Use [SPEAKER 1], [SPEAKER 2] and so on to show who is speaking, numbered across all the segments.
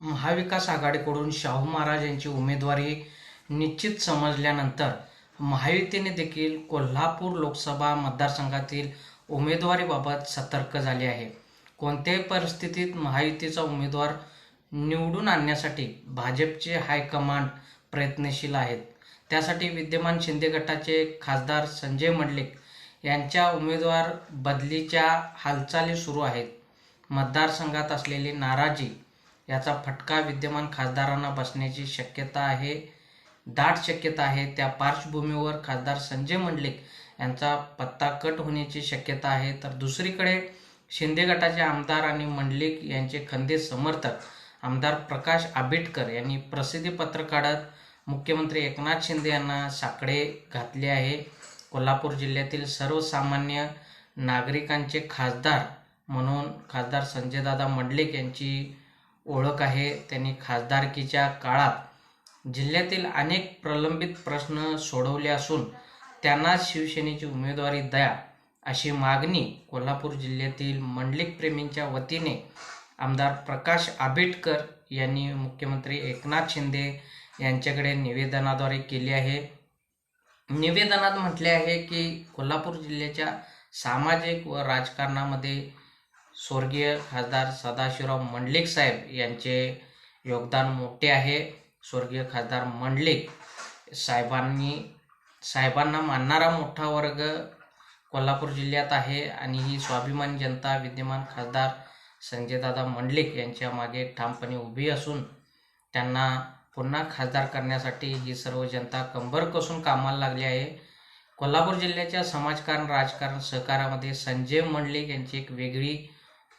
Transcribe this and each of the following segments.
[SPEAKER 1] महाविकास आघाडीकडून शाहू महाराज यांची उमेदवारी निश्चित समजल्यानंतर महायुतीने देखील कोल्हापूर लोकसभा मतदारसंघातील उमेदवारीबाबत सतर्क झाले आहे. कोणत्याही परिस्थितीत महायुतीचा उमेदवार निवडून आणण्यासाठी भाजपचे हायकमांड प्रयत्नशील आहेत. त्यासाठी विद्यमान शिंदे गटाचे खासदार संजय मंडलिक यांच्या उमेदवार बदलीच्या हालचाली सुरू आहेत. मतदारसंघात असलेली नाराजी याचा फटका विद्यमान खासदारांना बसण्याची शक्यता आहे. दाट शक्यता आहे. त्या पार्श्वभूमीवर खासदार संजय मंडलिक यांचा पत्ता कट होण्याची शक्यता आहे. तर दुसरीकडे शिंदे गटाचे आमदार आणि मंडलिक यांचे खंदे समर्थक आमदार प्रकाश आंबेडकर यांनी प्रसिद्धीपत्र काढत मुख्यमंत्री एकनाथ शिंदे यांना साकडे घातले आहे. कोल्हापूर जिल्ह्यातील सर्वसामान्य नागरिकांचे खासदार म्हणून खासदार संजयदादा मंडलिक यांची ओळख आहे. त्यांनी खासदारकीच्या काळात जिल्ह्यातील अनेक प्रलंबित प्रश्न सोडवले असून त्यांना शिवसेनेची उमेदवारी द्या अशी मागणी कोल्हापूर जिल्ह्यातील मंडलिक प्रेमींच्या वतीने आमदार प्रकाश आंबेडकर यांनी मुख्यमंत्री एकनाथ शिंदे यांच्याकडे निवेदनाद्वारे केली आहे. निवेदनात म्हटले आहे की कोल्हापूर जिल्ह्याच्या सामाजिक व राजकारणामध्ये स्वर्गीय खासदार सदाशिवराव मंडलिक साहेब यांचे योगदान मोठे आहे. स्वर्गीय खासदार मंडलिक साहेबांनी साहेबांना मानणारा मोठा वर्ग कोल्हापूर जिल्ह्यात आहे आणि ही स्वाभिमानी जनता विद्यमान खासदार संजयदादा मंडलिक यांच्या मागे ठामपणे उभी असून त्यांना पुन्हा खासदार करण्यासाठी ही सर्व जनता कंबर कसून कामाला लागली आहे. कोल्हापूर जिल्ह्याच्या समाजकारण राजकारण सहकारामध्ये संजय मंडलिक यांची एक वेगळी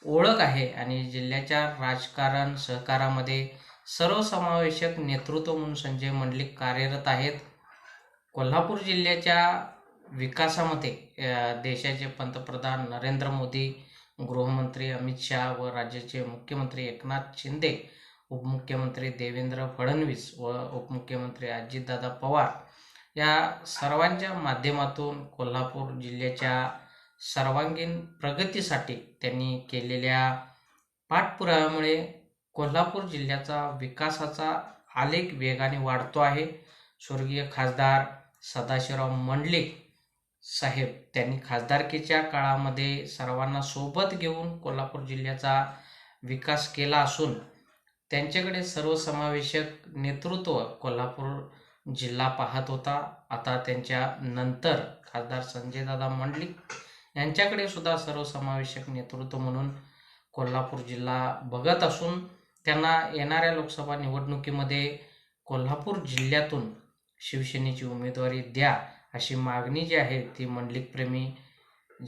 [SPEAKER 1] ओळख आहे आणि जिल्ह्याच्या राजकारण सहकारामध्ये सर्वसमावेशक नेतृत्व म्हणून संजय मंडलिक कार्यरत आहेत. कोल्हापूर जिल्ह्याच्या विकासामध्ये देशाचे पंतप्रधान नरेंद्र मोदी गृहमंत्री अमित शहा व राज्याचे मुख्यमंत्री एकनाथ शिंदे उपमुख्यमंत्री देवेंद्र फडणवीस व उपमुख्यमंत्री अजितदादा पवार या सर्वांच्या माध्यमातून कोल्हापूर जिल्ह्याच्या सर्वांगीण प्रगतीसाठी त्यांनी केलेल्या पाठपुराव्यामुळे कोल्हापूर जिल्ह्याचा विकासाचा आलेख वेगाने वाढतो आहे. स्वर्गीय खासदार सदाशिवराव मंडलिक साहेब त्यांनी खासदारकीच्या काळामध्ये सर्वांना सोबत घेऊन कोल्हापूर जिल्ह्याचा विकास केला असून त्यांच्याकडे सर्वसमावेशक नेतृत्व कोल्हापूर जिल्हा पाहत होता. आता त्यांच्या नंतर खासदार संजयदादा मंडलिक यांच्याकडे सुद्धा सर्वसमावेशक नेतृत्व म्हणून कोल्हापूर जिल्हा बघत असून त्यांना येणाऱ्या लोकसभा निवडणुकीमध्ये कोल्हापूर जिल्ह्यातून शिवसेनेची उमेदवारी द्या अशी मागणी जी आहे ती मंडलिकप्रेमी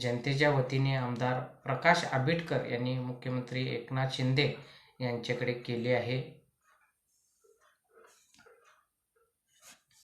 [SPEAKER 1] जनतेच्या वतीने आमदार प्रकाश आंबेडकर यांनी मुख्यमंत्री एकनाथ शिंदे यांच्याकडे केली आहे.